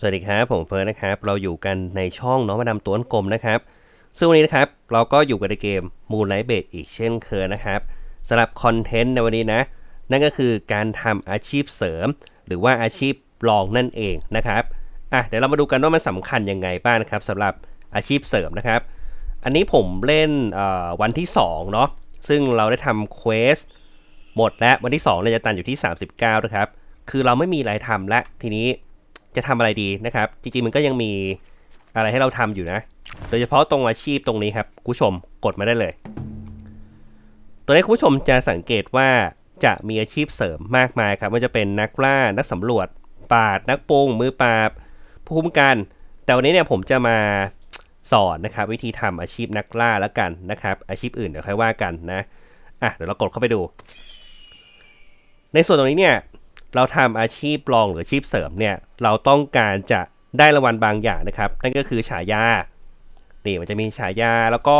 สวัสดีครับ ผมเฟิร์สนะครับ เราอยู่กันในช่องน้องมาดามตัวนกลมนะครับ ซึ่งวันนี้นะครับ เราก็อยู่กันในเกม Moonlight b a s อีกเช่นเคยนะครับสำหรับคอนเทนต์ในวันนี้นะ นั่นก็คือการทำอาชีพเสริม หรือว่าอาชีพรองนั่นเองนะครับอะเดี๋ยวเรามาดูกันว่ามันสำคัญยังไงบ้างนะครับสำหรับอาชีพเสริมนะครับ อันนี้ผมเล่นวันที่2เนาะซึ่งเราได้ทำเควสหมดแล้ววันที่2เนี่ยจะตันอยู่ที่ 39นะครับคือเราไม่มีอะไรทำและทีนี้ จะทำอะไรดีนะครับ จริงๆมันก็ยังมีอะไรให้เราทำอยู่นะ โดยเฉพาะตรงอาชีพตรงนี้ครับคุณผู้ชมกดมาได้เลย ตัวนี้คุณผู้ชมจะสังเกตว่าจะมีอาชีพเสริมมากมายครับว่าจะเป็นนักล่านักสำรวจปราดนักปงมือปราบผู้คุ้มกัน แต่วันนี้เนี่ยผมจะมาสอนนะครับ วิธีทำอาชีพนักล่าแล้วกันนะครับ อาชีพอื่นเดี๋ยวค่อยว่ากันนะอะเดี๋ยวเรากดเข้าไปดู ในส่วนตรงนี้เนี่ย เราทำอาชีพรองหรืออาชีพเสริมเนี่ยเราต้องการจะได้รางวัลบางอย่างนะครับ นั่นก็คือฉายานี่มันจะมีฉายาแล้วก็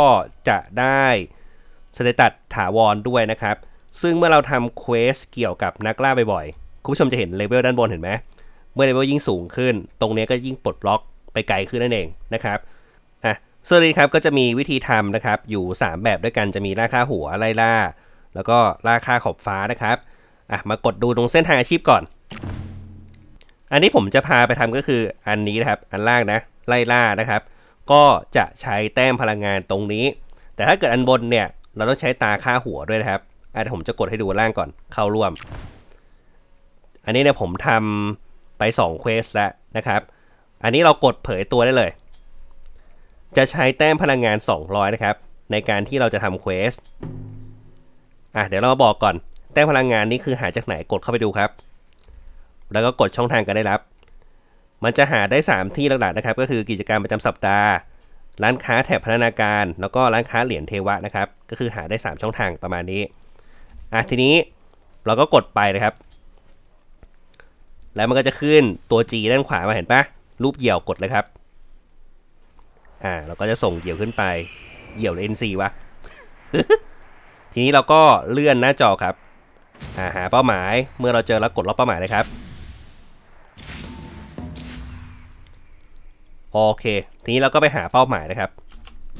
จะได้สเตตัสถาวรด้วยนะครับ ซึ่งเมื่อเราทำเควสเกี่ยวกับนักล่าบ่อยๆคุณผู้ชมจะเห็นเลเวลด้านบนเห็นไหมเมื่อเลเวลยิ่งสูงขึ้น ตรงนี้ก็ยิ่งปลดล็อกไปไกลขึ้นนั่นเองนะครับอะส่วนนี้ครับก็จะมีวิธีทำนะครับอยู่ 3 แบบด้วยกันจะมีล่าค่าหัวไล่ล่า แล้วก็ล่าค่าขอบฟ้านะครับ อะมากดดูตรงเส้นทางอาชีพก่อน อันนี้ผมจะพาไปทำก็คืออันนี้นะครับ อันล่างนะไล่ล่านะครับ ก็จะใช้แต้มพลังงานตรงนี้ แต่ถ้าเกิดอันบนเนี่ย เราต้องใช้ตาค่าหัวด้วยนะครับอะผมจะกดให้ดูล่างก่อนเข้าร่วม อันนี้เนี่ยผมทำไป2เควสแล้วนะครับ อันนี้เรากดเผยตัวได้เลย จะใช้แต้มพลังงาน 200 นะครับ ในการที่เราจะทำเควสอะเดี๋ยวเรามาบอกก่อน ต้มพลังงานนี่คือหาจากไหนกดเข้าไปดูครับ แล้วก็กดช่องทางการได้รับ มันจะหาได้ 3 ที่หลักๆนะครับ ก็คือกิจกรรมประจำสัปดาห์ ร้านค้าแถบพัฒนาการ แล้วก็ร้านค้าเหรียญเทวะนะครับ ก็คือหาได้ 3 ช่องทางประมาณนี้อะทีนี้เราก็กดไปนะครับ แล้วมันก็จะขึ้นตัว G ด้านขวามาเห็นปะรูปเหยี่ยวกดเลยครับอ่าเราก็จะส่งเหยี่ยวขึ้นไปเหยี่ยวหรือ NC วะ ทีนี้เราก็เลื่อนหน้าจอครับ หาเป้าหมายเมื่อเราเจอแล้วกดล็อกเป้าหมายเลยครับโอเค ทีนี้เราก็ไปหาเป้าหมายนะครับ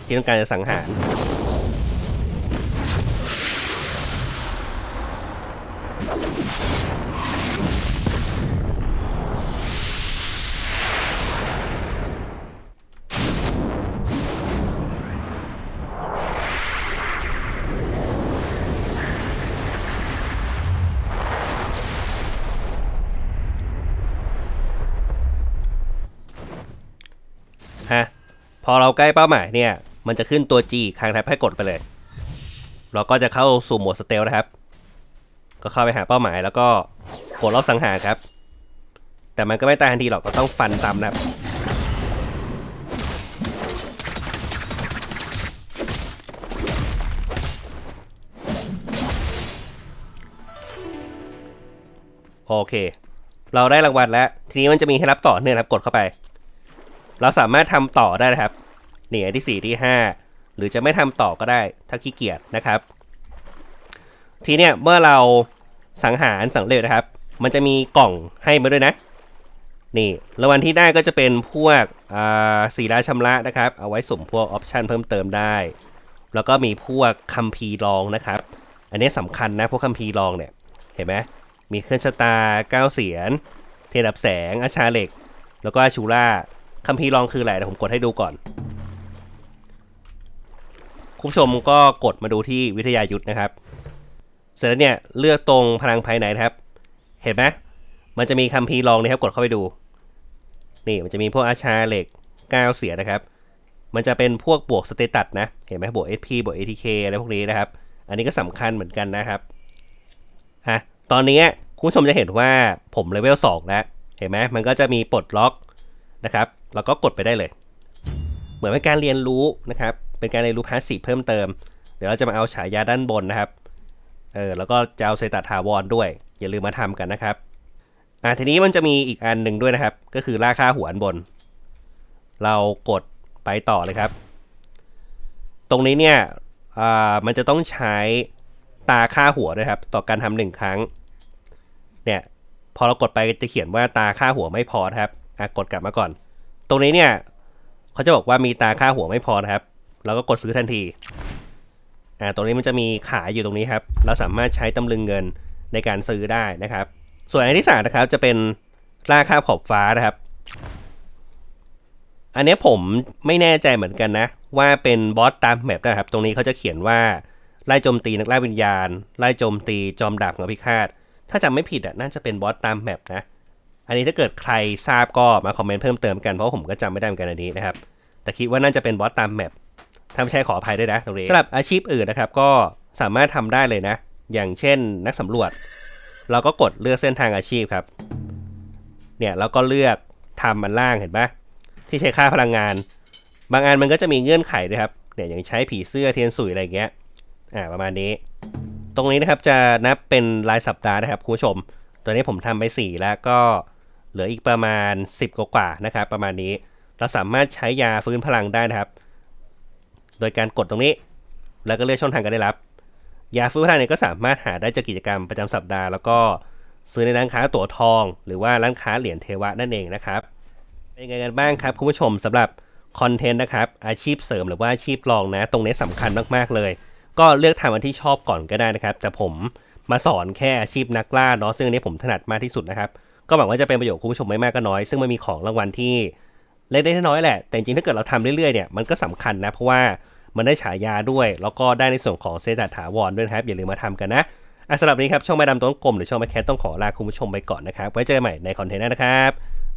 ที่ต้องการจะสังหาร อเราใกล้เป้าหมายเนี่ย มันจะขึ้นตัว G อีครั้งครับให้กดไปเลย เราก็จะเข้าสู่โหมดสเตลนะครับ ก็เข้าไปหาเป้าหมายแล้วก็กดรอบสังหารครับ แต่มันก็ไม่ตายทันทีหรอกก็ต้องฟันตามนะครับโอเค เราได้รางวัลแล้ว ทีนี้มันจะมีให้รับต่อเนื่องครับ กดเข้าไป เราสามารถทำต่อได้นะครับนี่อันที่ 4 ที่ 5 หรือจะไม่ทำต่อก็ได้ถ้าขี้เกียจนะครับ ทีเนี้ยเมื่อเราสังหารสำเร็จนะครับ มันจะมีกล่องให้มาด้วยนะ นี่รางวัลที่ได้ก็จะเป็นพวกสีราชำระนะครับ เอาไว้สุ่มพวกออปชันเพิ่มเติมได้ แล้วก็มีพวกคัมภีร์รองนะครับ อันนี้สำคัญนะพวกคัมภีร์รองเนี่ยเห็นไหมมีเครื่องชะตาเก้าเสียน เทดับแสงอาชาเหล็ก แล้วก็อาชูล่า คัมภีร์รองคืออะไรเดี๋ยวผมกดให้ดูก่อน คุณผู้ชมก็กดมาดูที่วิทยายุทธนะครับ เสร็จแล้วเนี่ยเลือกตรงพลังภายในนะครับ เห็นไหมมันจะมีคัมภีร์รองนะครับกดเข้าไปดู นี่มันจะมีพวกอาชาเหล็กก้าวเสียนะครับ มันจะเป็นพวกบวกสเตตัสนะ เห็นไหมบวก SP บวก ATK อะไรพวกนี้นะครับ อันนี้ก็สำคัญเหมือนกันนะครับฮะตอนนี้คุณผู้ชมจะเห็นว่าผมเลเวล2แล้วเห็นไหมมันก็จะมีปลดล็อกนะครับ เราก็กดไปได้เลย เหมือนเป็นการเรียนรู้นะครับ เป็นการเรียนรู้พาสซีฟเพิ่มเติม เดี๋ยวเราจะมาเอาฉายาด้านบนนะครับ เออ แล้วก็จะเอาเซตัสถาวรด้วย อย่าลืมมาทำกันนะครับ อ่าทีนี้มันจะมีอีกอันหนึ่งด้วยนะครับ ก็คือล่าค่าหัวอันบน เรากดไปต่อเลยครับ ตรงนี้เนี่ย อ่า มันจะต้องใช้ตาค่าหัวด้วยครับ ต่อการทำหนึ่งครั้ง เนี่ย พอเรากดไปจะเขียนว่าตาค่าหัวไม่พอครับ อะ กดกลับมาก่อน ตรงนี้เนี่ยเขาจะบอกว่ามีตาค่าหัวไม่พอนะครับ เราก็กดซื้อทันทีอ่าตรงนี้มันจะมีขายอยู่ตรงนี้ครับ เราสามารถใช้ตำลึงเงินในการซื้อได้นะครับ ส่วนอันที่สามนะครับ จะเป็นล่าค่าขอบฟ้านะครับ อันนี้ผมไม่แน่ใจเหมือนกันนะ ว่าเป็นบอสตามแมปนะครับ ตรงนี้เขาจะเขียนว่าไล่โจมตีนักล่าวิญญาณ ไล่โจมตีจอมดาบของพิฆาต ถ้าจำไม่ผิดอะน่าจะเป็นบอสตามแมปนะ อันนี้ถ้าเกิดใครทราบก็มาคอมเมนต์เพิ่มเติมกันเพราะผมก็จำไม่ได้เหมือนกันอันนี้นะครับ แต่คิดว่าน่าจะเป็นบอสตามแมปถ้าไม่ใช่ขออภัยด้วยนะตรงนี้สำหรับอาชีพอื่นนะครับ ก็สามารถทำได้เลยนะ อย่างเช่นนักสำรวจ เราก็กดเลือกเส้นทางอาชีพครับ เนี่ยแล้วก็เลือกทำมันล่างเห็นปะที่ใช้ค่าพลังงาน บางอันมันก็จะมีเงื่อนไขด้วยครับ เนี่ยอย่างใช้ผีเสื้อเทียนสุยอะไรเงี้ย อ่าประมาณนี้ ตรงนี้นะครับจะนับเป็นรายสัปดาห์นะครับคุณผู้ชม ตัวนี้ผมทำไป 4 แล้วก็ เหลืออีกประมาณ 10 กว่าๆนะครับ ประมาณนี้เราสามารถใช้ยาฟื้นพลังได้นะครับ โดยการกดตรงนี้ แล้วก็เลือกช่องทางการได้รับ ยาฟื้นพลังเนี่ยก็สามารถหาได้จากกิจกรรมประจำสัปดาห์ แล้วก็ซื้อในร้านค้าตั๋วทอง หรือว่าร้านค้าเหรียญเทวะนั่นเองนะครับเป็นไงกันบ้างครับคุณผู้ชมสำหรับคอนเทนต์นะครับ อาชีพเสริมหรือว่าอาชีพรองนะ ตรงนี้สำคัญมากๆเลย ก็เลือกทำอันที่ชอบก่อนก็ได้นะครับ แต่ผมมาสอนแค่อาชีพนักล่าเนาะซึ่งอันนี้ผมถนัดมากที่สุดนะครับ ก็หวังว่าจะเป็นประโยชน์คุณผู้ชมไม่มากก็น้อย ซึ่งมันมีของรางวัลที่เล็กได้น้อยแหละ แต่จริงถ้าเกิดเราทำเรื่อยๆเนี่ยมันก็สำคัญนะ เพราะว่ามันได้ฉายาด้วย แล้วก็ได้ในส่วนของเซตถาวรด้วยนะครับอย่าลืมมาทำกันนะอะสำหรับนี้ครับช่องแม่ดำต้นกลมหรือช่องแม่แคทต้องขอลาคุณผู้ชมไปก่อนนะครับไว้เจอกันใหม่ในคอนเทนต์หน้านะครับ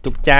จุ๊บจ้า